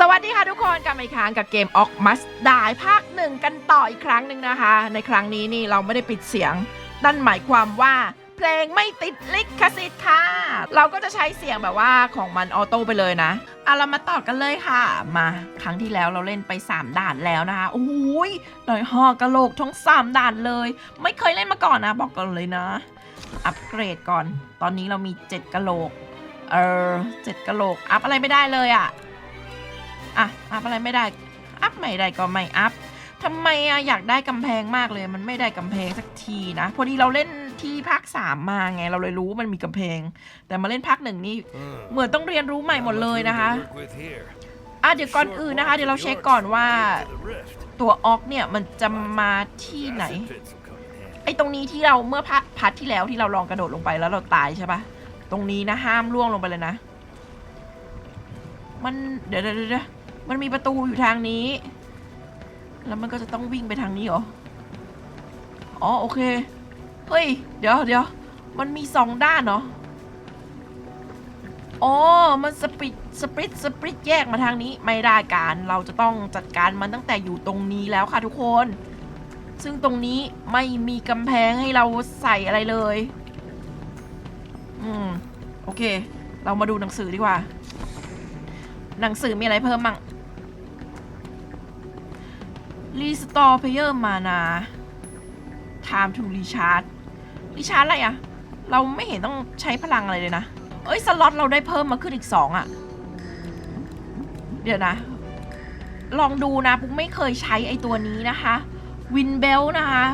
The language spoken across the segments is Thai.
สวัสดีค่ะทุกคนกลับมาอีกครั้งกับเกมออกมัสดายภาคหนึ่งกันต่ออีกครั้งหนึ่งนะคะ ในครั้งนี้นี่เราไม่ได้ปิดเสียง นั่นหมายความว่าเพลงไม่ติดลิขสิทธิ์ค่ะ เราก็จะใช้เสียงแบบว่าของมันออโต้ไปเลยนะเอาเรามาต่อกันเลยค่ะ มาครั้งที่แล้วเราเล่นไป 3 ด่านแล้วนะคะโอ้ยดอยหอกระโหลกทั้ง3ด่านเลย ไม่เคยเล่นมาก่อนนะบอกก่อนเลยนะ อัปเกรดก่อน ตอนนี้เรามี 7กระโหลกเออเจ็ดกะโหลกอัพอะไรไม่ได้เลยอะ อะอัพอะไรไม่ได้ อัพไม่ได้ก็ไม่อัพทำไมอะอยากได้กำแพงมากเลย มันไม่ได้กำแพงสักทีนะพอดีเราเล่นที่ภาคสามมาไงเราเลยรู้ว่ามันมีกำแพง แต่มาเล่นภาคหนึ่งนี่เหมือนต้องเรียนรู้ใหม่หมดเลยนะคะอะเดี๋ยวก่อนอื่นนะคะ เดี๋ยวเราเช็คก่อนว่า ตัวออกเนี่ยมันจะมาที่ไหนไอ้ตรงนี้ที่เราเมื่อพาพาร์ทที่แล้วที่เราลองกระโดดลงไปแล้วเราตายใช่ปะตรงนี้นะห้ามล่วงลงไปเลยนะ มันเดี๋ยวเดี๋ยวเดี๋ยว มันมีประตูอยู่ทางนี้ แล้วมันก็จะต้องวิ่งไปทางนี้เหรอ อ๋อโอเค เฮ้ย เดี๋ยวเดี๋ยวมันมีสองด้านเหรออ๋อ มันสปริตสปริตสปริตแยกมาทางนี้ไม่ได้การ เราจะต้องจัดการมันตั้งแต่อยู่ตรงนี้แล้วค่ะทุกคน ซึ่งตรงนี้ไม่มีกำแพงให้เราใส่อะไรเลย อืม โอเค เรามาดูหนังสือดีกว่า หนังสือมีอะไรเพิ่มมั่ง Restore Player Mana Time to Recharge รีชาร์จอะไรอะเราไม่เห็นต้องใช้พลังอะไรเลยนะ เอ้ย สล็อตเราได้เพิ่มมาขึ้นอีกสองอะเดี๋ยวนะ ลองดูนะปุ๊กไม่เคยใช้ไอตัวนี้นะคะ วินเบลนะคะ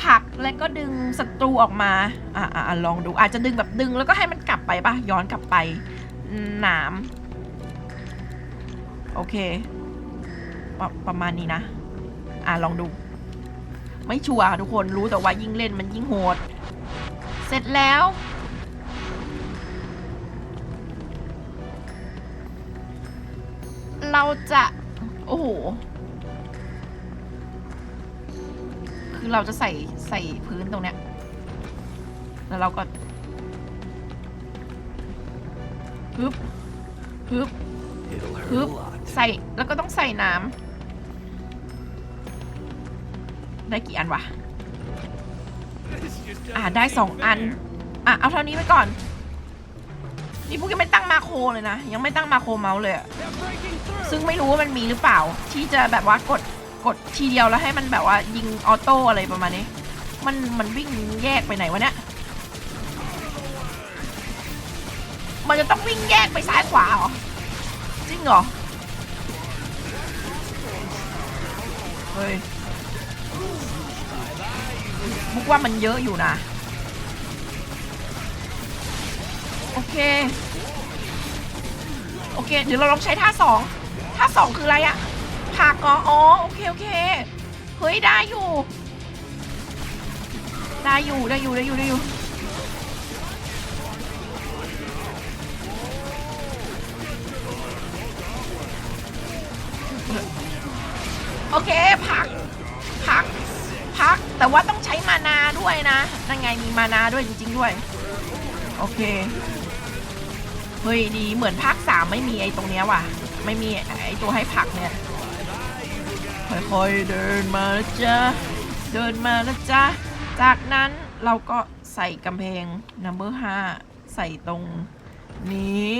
ผลักแล้วก็ดึงศัตรูออกมา อะอะอะลองดู อาจจะดึงแบบดึงแล้วก็ให้มันกลับไปปะย้อนกลับไปหนาม โอเค ปรประมาณนี้นะ อะลองดู ไม่ชัวร์ค่ะทุกคนรู้แต่ว่ายิ่งเล่นมันยิ่งโหด เสร็จแล้ว เราจะ โอ้โห คือเราจะใส่ใส่พื้นตรงเนี้ย แล้วเราก็ฮึบฮึบฮึบใส่แล้วก็ต้องใส่น้ำ ได้กี่อันวะ อ่าได้สองอัน อะเอาเท่านี้ไปก่อน นี่พวกยังไม่ตั้งมาโครเลยนะ ยังไม่ตั้งมาโครเมาส์เลยอะซึ่งไม่รู้ว่ามันมีหรือเปล่า ที่จะแบบว่ากดกดทีเดียวแล้วให้มันแบบว่ายิงออโต้อะไรประมาณนี้ มันมันวิ่งแยกไปไหนวะเนี่ยมันจะต้องวิ่งแยกไปซ้ายขวาเหรอ จริงเหรอ เฮ้ย มุกว่ามันเยอะอยู่นะ โอเค โอเค เดี๋ยวเราลองใช้ท่าสองท่าสองคืออะไรอะผักอ๋ออ๋อโอเค โอเค เฮ้ย ได้อยู่ ได้อยู่ ได้อยู่ ได้อยู่ ได้อยู่ โอเค ผักผักพัก แต่ว่าต้องใช้มานาด้วยนะ นั่นไงมีมานาด้วยจริง ๆ ด้วย โอเค เฮ้ยดีเหมือนภาคสามไม่มีไอ้ตรงเนี้ยว่ะ ไม่มีไอ้ตัวให้ผักเนี่ย ค่อยๆเดินมาแล้วจ้ะเดินมาแล้วจ้ะจากนั้นเราก็ใส่กำแพง number 5 ใส่ตรงนี้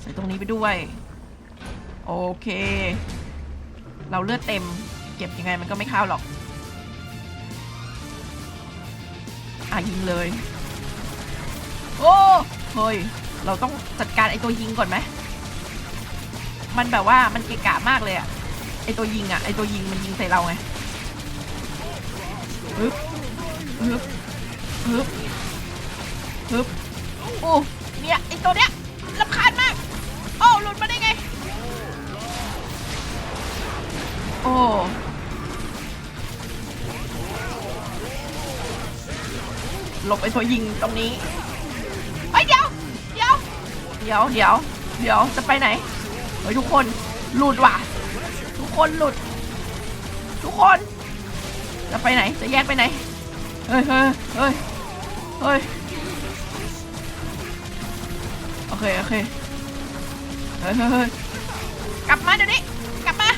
ใส่ตรงนี้ไปด้วย โอเค เราเลือดเต็ม เก็บยังไงมันก็ไม่เข้าหรอก อะยิงเลย โอ้เฮ้ย เราต้องจัดการไอตัวยิงก่อนไหม มันแบบว่ามันเกะกะมากเลยอะไอตัวยิงอะไอตัวยิงมันยิงใส่เราไงฮึบฮึบฮึบฮึบโอ้เนี่ยไอตัวเนี้ยรำคาญมาก โอ้หลุดมาได้ไง โอ้ หลบไอ้ตัวยิงตรงนี้ไอ้ยเดี๋ยวเดี๋ยวเดี๋ยวเดี๋ยวเดี๋ยวจะไปไหนเฮ้ยทุกคนหลุดว่ะ ทุกคนหลุด ทุกคน จะไปไหนจะแยกไปไหนเฮ้ยเฮ้ยเฮ้ยเฮ้ยโอเคโอเคเฮ้ยเฮ้ยเฮ้ยกลับมาเดี๋ยวนี้กลับมา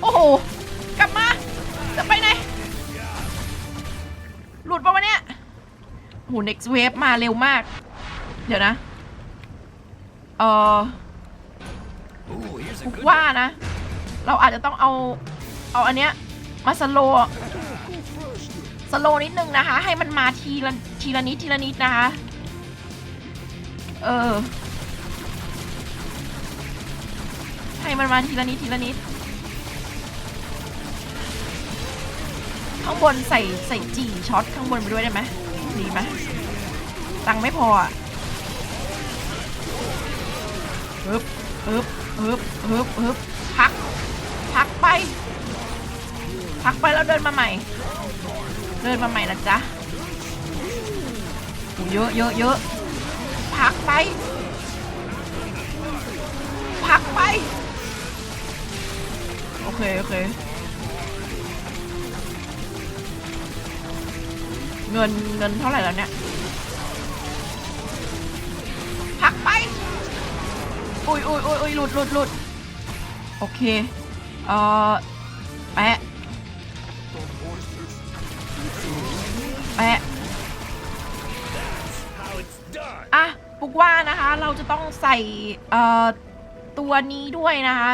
โอ้โห ห next wave มาเร็วมาก เดี๋ยวนะ เออ Ooh, here's a ฟุก good ว่านะ เราอาจจะต้องเอา เอาอันเนี้ย มาสโลว์สโลว์นิดนึงนะคะ ให้มันมาทีละทีละนิดทีละนิดนะคะ เออ ให้มันมาทีละนิดทีละนิด ข้างบนใส่ใส่จีช็อตข้างบนไปด้วยได้ไหม ดีไหมตังค์ไม่พออะฮึบฮึบฮึบฮึบฮึบพัก พักไป พักไปแล้วเดินมาใหม่ เดินมาใหม่นะจ๊ะโอ้เยอะเยอะเยอะพักไป พักไป โอเค โอเค เงินเงินเท่าไหร่แล้วเนี่ยพักไป อุ้ยอุ้ยอุ้ยอุ้ยหลุดหลุดหลุดโอเค เอ่อ แปะ แปะ อะปุกว่านะคะ เราจะต้องใส่ เอ่อ ตัวนี้ด้วยนะคะ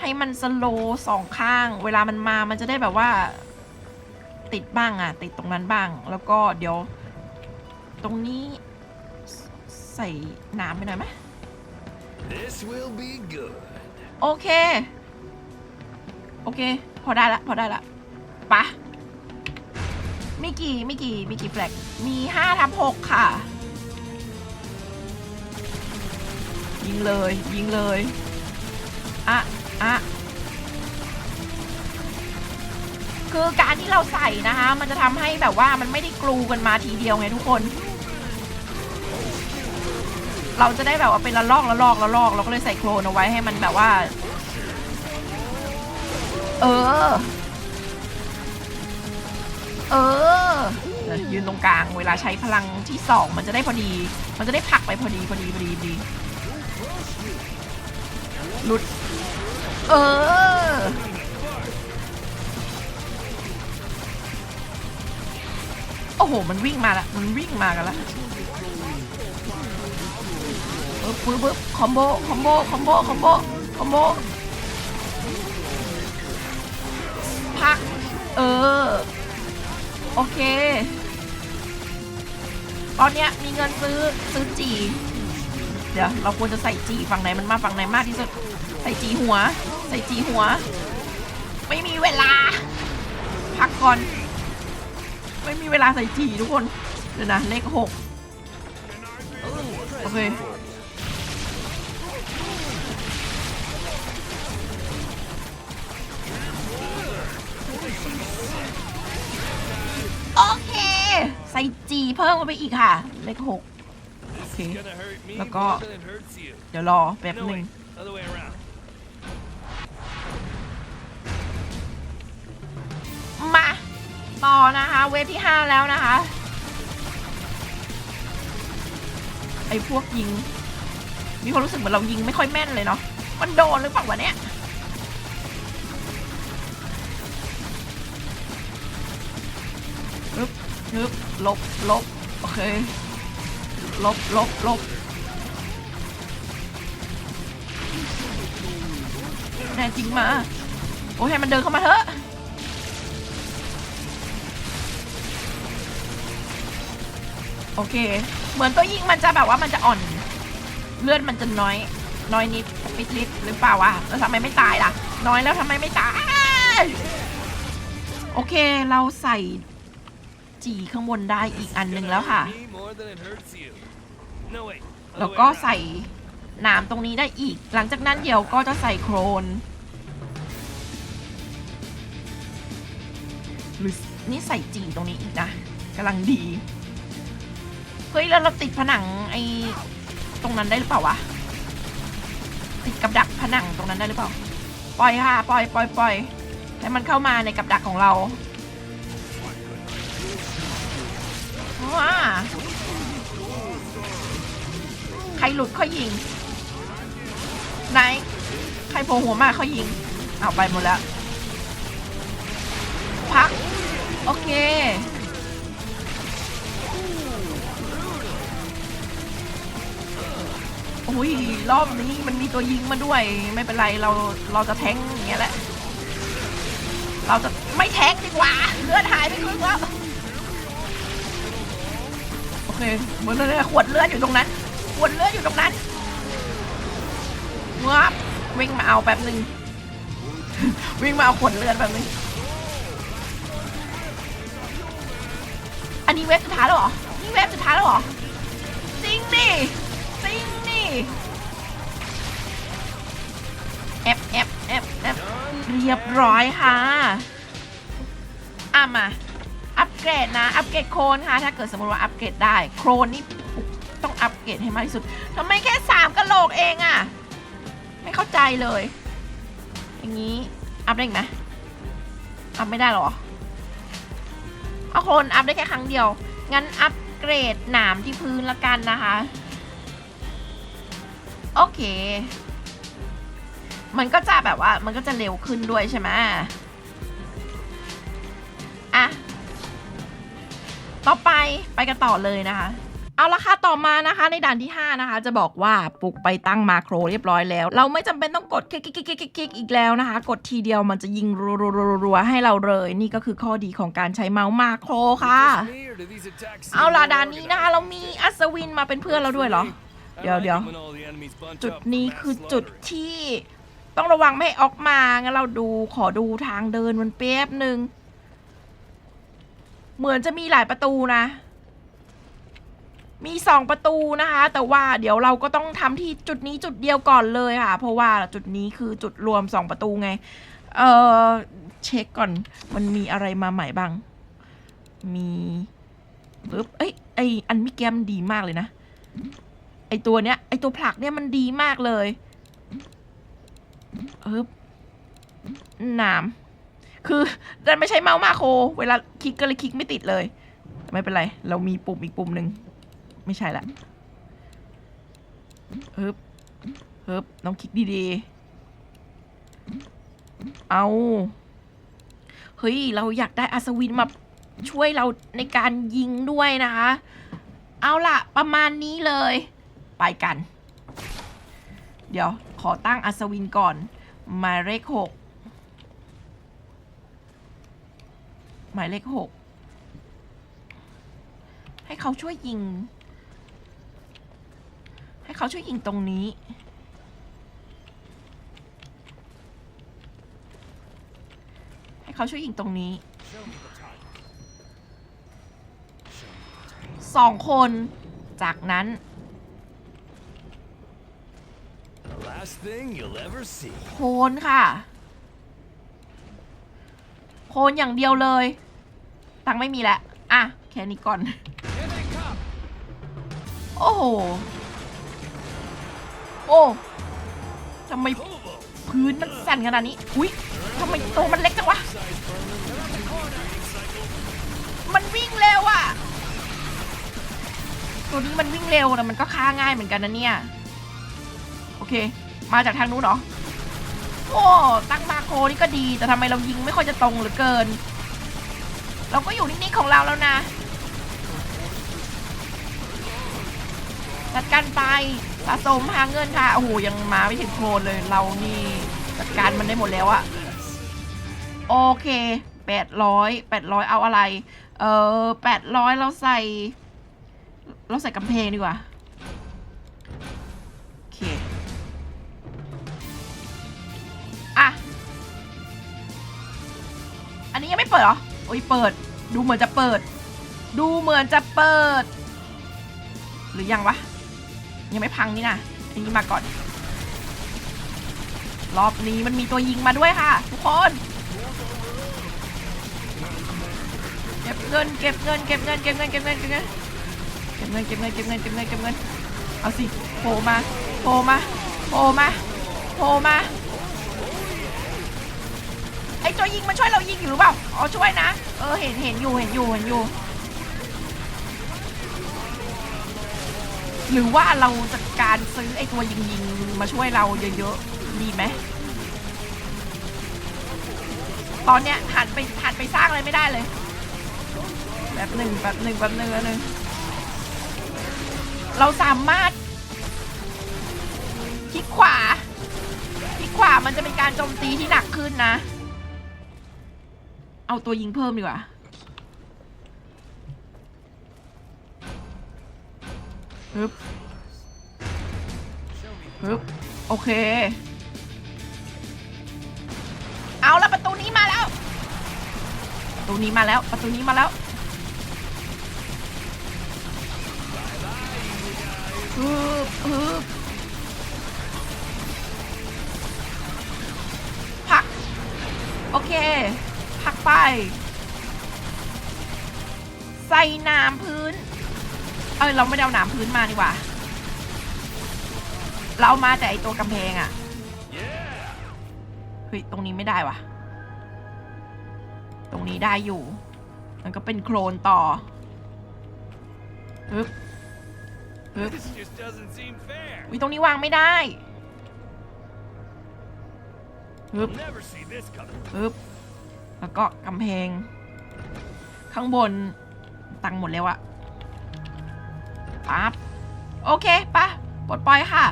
ให้มันสโลสองข้าง เวลามันมา มันจะได้แบบว่า ติดบ้างอะ ติดตรงนั้นบ้าง แล้วก็เดี๋ยว ตรงนี้ใสใส่น้ำไปหน่อยไหม This will be good. โอเค โอเค พอได้ละ พอได้ละปะมีกี่มีกี่มีกี่แฟลกมีห้าทับหกค่ะ ยิงเลย ยิงเลยอะอะ คือการที่เราใส่นะคะ มันจะทำให้แบบว่ามันไม่ได้กลูกันมาทีเดียวไงทุกคน เราจะได้แบบว่าเป็นละลอกละลอกละลอกเราก็เลยใส่โครนเอาไว้ให้มันแบบว่า เออ เออ ยืนตรงกลางเวลาใช้พลังที่สองมันจะได้พอดี มันจะได้ผักไปพอดีพอดีพอดีดีหลุด เออ โอ้โห มันวิ่งมาละ มันวิ่งมากันละปึ๊บปึ๊บปึ๊บคอมโบ คอมโบ คอมโบ คอมโบ คอมโบ พัก เออ โอเค ตอนเนี้ยมีเงินซื้อซื้อจี เดี๋ยว เราควรจะใส่จีฝั่งไหนมันมาฝั่งไหนมากที่สุด ใส่จีหัว ใส่จีหัว ไม่มีเวลา พักก่อน ไม่มีเวลาใส่จีทุกคนเดี๋ยวนะเลขหกโอเคโอเค ใส่จีเพิ่มเข้าไปอีกค่ะ เลขหก This is gonna hurt me Look off. more than it hurts you. เดี๋ยวรอแป๊บหนึ่ง ต่อนะคะ เวฟที่ 5 แล้วนะคะ ไอ้พวกยิง มีความรู้สึกเหมือนเรายิงไม่ค่อยแม่นเลยเนาะมันโดนหรือเปล่าวะเนี่ยฮึบฮึบลบลบโอเค ลบลบลบแน่จริงมา โอ้ยให้มันเดินเข้ามาเถอะ โอเค เหมือนตัวยิงมันจะแบบว่ามันจะอ่อน เลือดมันจะน้อย น้อยนิดปิดลิดหรือเปล่าวะแล้วทำไมไม่ตายล่ะ น้อยแล้วทำไมไม่ตาย โอเค เราใส่จีข้างบนได้อีกอันหนึ่งแล้วค่ะ แล้วก็ใส่น้ำตรงนี้ได้อีก หลังจากนั้นเดี๋ยวก็จะใส่โครนหรือนี่ใส่จีตรงนี้อีกนะกำลังดี ฮ้ยแล้วเราติดผนังไอ้ตรงนั้นได้หรือเปล่าวะติดกับดักผนังตรงนั้นได้หรือเปล่า ปล่อยค่ะปล่อยปล่อยปล่อยให้มันเข้ามาในกับดักของเราว้าใครหลุดค่อยยิงไหนใครโผล่หัวมาเขายิง เอาไปหมดแล้ว พัก โอเค อุ้ยรอบนี้มันมีตัวยิงมาด้วย ไม่เป็นไรเราเราจะแทงอย่างเงี้ยแหละ เราจะไม่แทงดีกว่าเลือดหายไปครึ่งแล้วโอเคเหมือนเลยขวดเลือดอยู่ตรงนั้นขวดเลือดอยู่ตรงนั้นงับวิ่งมาเอาแป๊บหนึ่งวิ่งมาเอาขวดเลือดแป๊บหนึงอันนี้เว็บสุดท้ายแล้วเหรอนี่เว็บสุดท้ายแล้วเหรอจริงดิจริงดิ แอบแอบแอบแอบเรียบร้อยค่ะอะมา อัปเกรดนะ อัปเกรดโคนค่ะ ถ้าเกิดสมมติว่าอัปเกรดได้ โครนนี่ต้องอัปเกรดให้มากที่สุดทำไมแค่สามกะโหลกเองอะไม่เข้าใจเลย อย่างนี้ อัพได้ไหมอัพไม่ได้หรอ เอาโครนอัพได้แค่ครั้งเดียว งั้นอัปเกรดหนามที่พื้นละกันนะคะ โอเค มันก็จะแบบว่ามันก็จะเร็วขึ้นด้วยใช่ไหมอะ ต่อไปไปกันต่อเลยนะคะ เอาละค่ะต่อมานะคะ ในด่านที่ 5 นะคะ จะบอกว่าปลุกไปตั้งมาโครเรียบร้อยแล้ว เราไม่จำเป็นต้องกดคลิกคลิกคลิกคลิกคิกอีกแล้วนะคะ กดทีเดียวมันจะยิงรัวๆให้เราเลย นี่ก็คือข้อดีของการใช้เมาส์มาโครค่ะ เอาล่ะด่านนี้นะคะ เรามีอัศวินมาเป็นเพื่อนเราด้วยเหรอ เดี๋ยว like เดี๋ยว it when all the enemies bunch จุด up นี้ for mass คือจุด slaughter. ที่ต้องระวังไม่ให้ออกมางั้นเราดูขอดูทางเดินมันแป๊บหนึ่งเหมือนจะมีหลายประตูนะ มีสองประตูนะคะ แต่ว่าเดี๋ยวเราก็ต้องทำที่จุดนี้จุดเดียวก่อนเลยค่ะ เพราะว่าจุดนี้คือจุดรวมสองประตูไง เออเช็คก่อนมันมีอะไรมาใหม่บ้าง มีปึ๊บเอ้ยไออันเมิแกมนดีมากเลยนะ ไอตัวเนี้ยไอตัวผลักเนี่ยมันดีมากเลยเอ๊บหนาม คือดันไม่ใช้เมาส์มาโคร เวลาคลิกก็เลยคลิกไม่ติดเลย ไม่เป็นไร เรามีปุ่มอีกปุ่มหนึ่ง ไม่ใช่ละเฮึบเฮึบน้องคลิกดีๆ เอา เฮ้ย เราอยากได้อัศวินมาช่วยเราในการยิงด้วยนะคะ เอาล่ะ ประมาณนี้เลย ไปกัน เดี๋ยวขอตั้งอัศวินก่อนหมายเลขหกหมายเลขหกให้เขาช่วยยิง ให้เขาช่วยยิงตรงนี้ ให้เขาช่วยยิงตรงนี้สองคน จากนั้น โคนค่ะ โคนอย่างเดียวเลย ตังไม่มีแล้วอะ แค่นี้ก่อน โอ้โห โอ้ทำไมพื้นมันสั่นขนาดนี้ อุ๊ยทำไมตัวมันเล็กจังวะ มันวิ่งเร็วอะตัวนี้มันวิ่งเร็วนะมันก็ฆ่าง่ายเหมือนกันนะเนี่ย โอเค มาจากทางนู้นเหรอ โอ้ ตั้งมาโคนี่ก็ดี แต่ทำไมเรายิงไม่ค่อยจะตรงหลือเกิน เราก็อยู่นิ่งๆของเราแล้วนะ จัดการไปสะสมหาเงินค่ะ โอ้โห ยังมาไม่ถึงโคนเลย เรานี่จัดการมันได้หมดแล้วอะโอเคแปดร้อยแปดร้อยเอาอะไร เออแปดร้อยเราใส่ เราใส่กำแพงดีกว่า ปิดเหรอ โอ้ยเปิด ดูเหมือนจะเปิด ดูเหมือนจะเปิด หรือยังวะ ยังไม่พังนี่นะอันนี้มาก่อน รอบนี้มันมีตัวยิงมาด้วยค่ะ ทุกคน เก็บเงิน เก็บเงิน เก็บเงิน เก็บเงิน เก็บเงิน เก็บเงิน เก็บเงิน เก็บเงิน เก็บเงิน เก็บเงิน เก็บเงิน เอาสิโผล่มาโผล่มาโผล่มาโผล่มา ไอยิงมันช่วยเรายิงอยู่หรือเปล่า อ๋อช่วยนะ เออเห็นเห็นอยู่เห็นอยู่เห็นอยู่ หรือว่าเราจัดการซื้อไอตัวยิงยิงมาช่วยเราเยอะๆดีไหมตอนเนี้ยหันไปหันไปสร้างอะไรไม่ได้เลย แบบหนึ่งแบบหนึ่งแบบหนึ่งแบบหนึ่งเราสามารถคลิกขวาคลิกขวามันจะเป็นการโจมตีที่หนักขึ้นนะ เอาตัวยิงเพิ่มดีกว่า ฮึบ ฮึบ โอเค เอาล้วประตูนี้มาแล้ว ประตูนี้มาแล้ว ประตูนี้มาแล้ว ฮึบ ฮึบผลัก โอเค ผลักไป ใส่น้ำพื้น เอ้ยเราไม่ได้เอาหนามพื้นมาดีกว่า เราเอามาแต่ไอตัวกำแพงอะ Yeah. เฮ้ยตรงนี้ไม่ได้วะตรงนี้ได้อยู่ มันก็เป็นโคลนต่อฮึบฮึบวิตรงนี้วางไม่ได้ฮึบฮึบ แล้วก็กำแพง ข้างบนตังหมดแล้วอะปั๊บโอเคปะปลดปล่อยค่ะ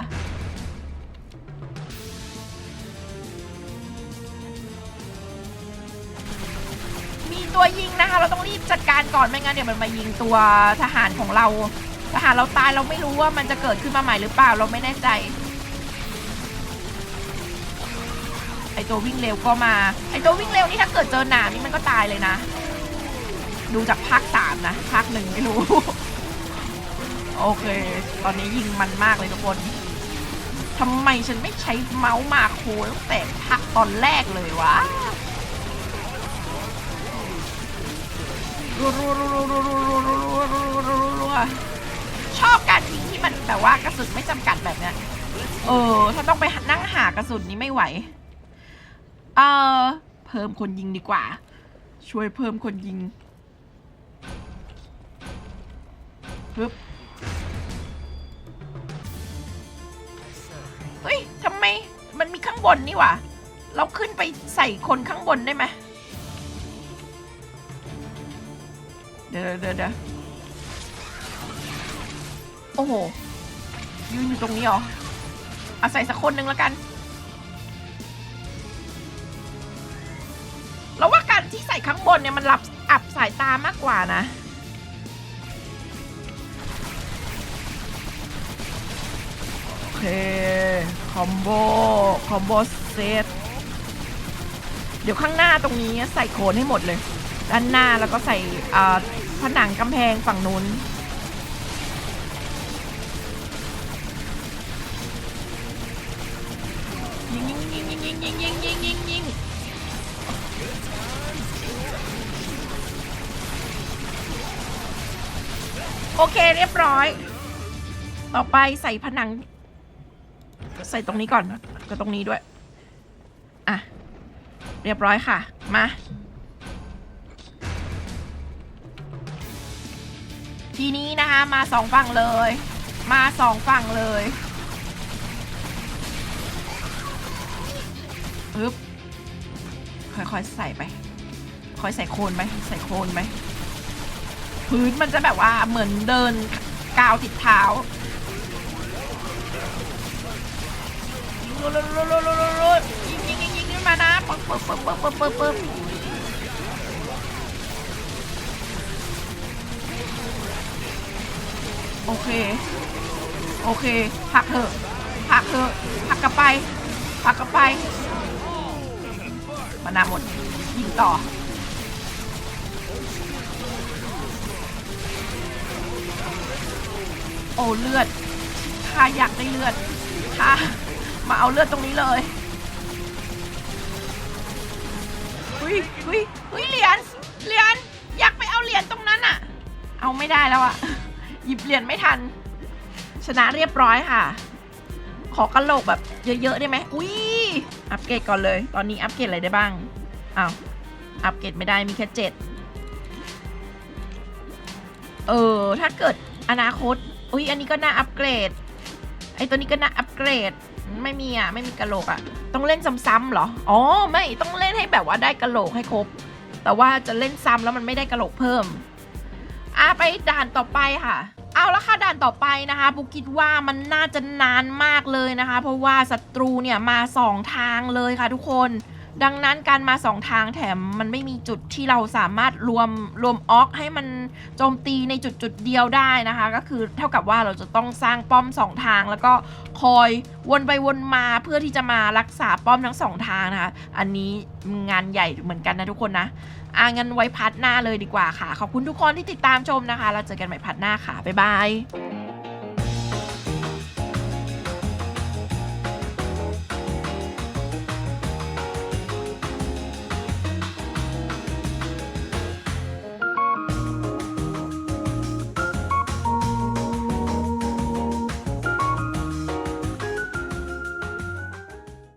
มีตัวยิงนะคะ เราต้องรีบจัดการก่อนไม่งั้นเดี๋ยวมันมายิงตัวทหารของเรา ทหารเราตายเราไม่รู้ว่ามันจะเกิดขึ้นมาใหม่หรือเปล่าเราไม่แน่ใจ ตัววิ่งเร็วก็มา ไอตัววิ่งเร็วนี่ถ้าเกิดเจอหนามนี่มันก็ตายเลยนะ ดูจากภาคสามนะ ภาคหนึ่งไม่รู้ โอเค ตอนนี้ยิงมันมากเลยทุกคนทำไมฉันไม่ใช้เมาส์มาโคตั้งแต่ภาคตอนแรกเลยวะรัวรัวรัวรัวรัวรัวรัวรัวรัวรัวรัวชอบการยิงที่มันแบบว่ากระสุนไม่จำกัดแบบเนี้ยเออ ถ้าต้องไปนั่งหากระสุนนี้ไม่ไหว เออเพิ่มคนยิงดีกว่า ช่วยเพิ่มคนยิงปึ๊บเฮ้ยทำไมมันมีข้างบนนี่หว่าเราขึ้นไปใส่คนข้างบนได้ไหมเดี๋ยวเดี๋ยวเดี๋ยวโอ้โหยืนอยู่ตรงนี้เหรออาศัยสักคนหนึ่งแล้วกัน ใส่ข้างบนเนี่ยมันหลับอับสายตามากกว่านะ โอเค คอมโบ คอมโบเซต เดี๋ยวข้างหน้าตรงนี้ใส่โคนให้หมดเลย ด้านหน้าแล้วก็ใส่ผนังกำแพงฝั่งนู้น โอเคเรียบร้อย ต่อไปใส่ผนัง ใส่ตรงนี้ก่อนก็ตรงนี้ด้วย อะ เรียบร้อยค่ะ มา ทีนี้นะคะมาสองฝั่งเลย มาสองฝั่งเลยปึ๊บค่อยๆใส่ไป ค่อยใส่โคนไป ใส่โคนไป พื้นมันจะแบบว่าเหมือนเดินกาวติดเท้ายิงรัวๆๆๆๆยิงยิงยิงยิงขึ้นมานะปึ๊บปึ๊บปึ๊บปึ๊บปึ๊บปึ๊บปึ๊บโอเค โอเคผักเถอะผักเถอะผักกลับไปผักกลับไปมานาหมดยิงต่อ โอ้เลือดข้าอยากได้เลือดข้ามาเอาเลือดตรงนี้เลยหุยหุยหุยเหรียญเหรียญอยากไปเอาเหรียญตรงนั้นอะเอาไม่ได้แล้วอะหยิบเหรียญไม่ทัน ชนะเรียบร้อยค่ะ ขอกระโหลกแบบเยอะๆได้ไหมอุ้ยอัปเกรดก่อนเลย ตอนนี้อัปเกรดอะไรได้บ้างอ้าวอัปเกรดไม่ได้มีแค่เจ็ดเออ ถ้าเกิดอนาคต อุ้ยอันนี้ก็น่าอัปเกรด ไอตัวนี้ก็น่าอัปเกรด ไม่มีอะ ไม่มีกระโหลกอะ ต้องเล่นซ้ำๆเหรอ อ๋อ ไม่ต้องเล่นให้แบบว่าได้กระโหลกให้ครบ แต่ว่าจะเล่นซ้ำแล้วมันไม่ได้กระโหลกเพิ่มอะไปด่านต่อไปค่ะ เอาละค่ะด่านต่อไปนะคะบุกคิดว่ามันน่าจะนานมากเลยนะคะ เพราะว่าศัตรูเนี่ยมาสองทางเลยค่ะทุกคน ดังนั้นการมาสองทางแถมมันไม่มีจุดที่เราสามารถรวมรวมออกให้มันโจมตีในจุดจุดเดียวได้นะคะ ก็คือเท่ากับว่าเราจะต้องสร้างป้อมสองทาง แล้วก็คอยวนไปวนมาเพื่อที่จะมารักษาป้อมทั้งสองทางนะคะ อันนี้งานใหญ่เหมือนกันนะทุกคนนะอะงั้นไว้พัดหน้าเลยดีกว่าค่ะ ขอบคุณทุกคนที่ติดตามชมนะคะแล้วเจอกันใหม่พัดหน้าค่ะ บ๊ายบาย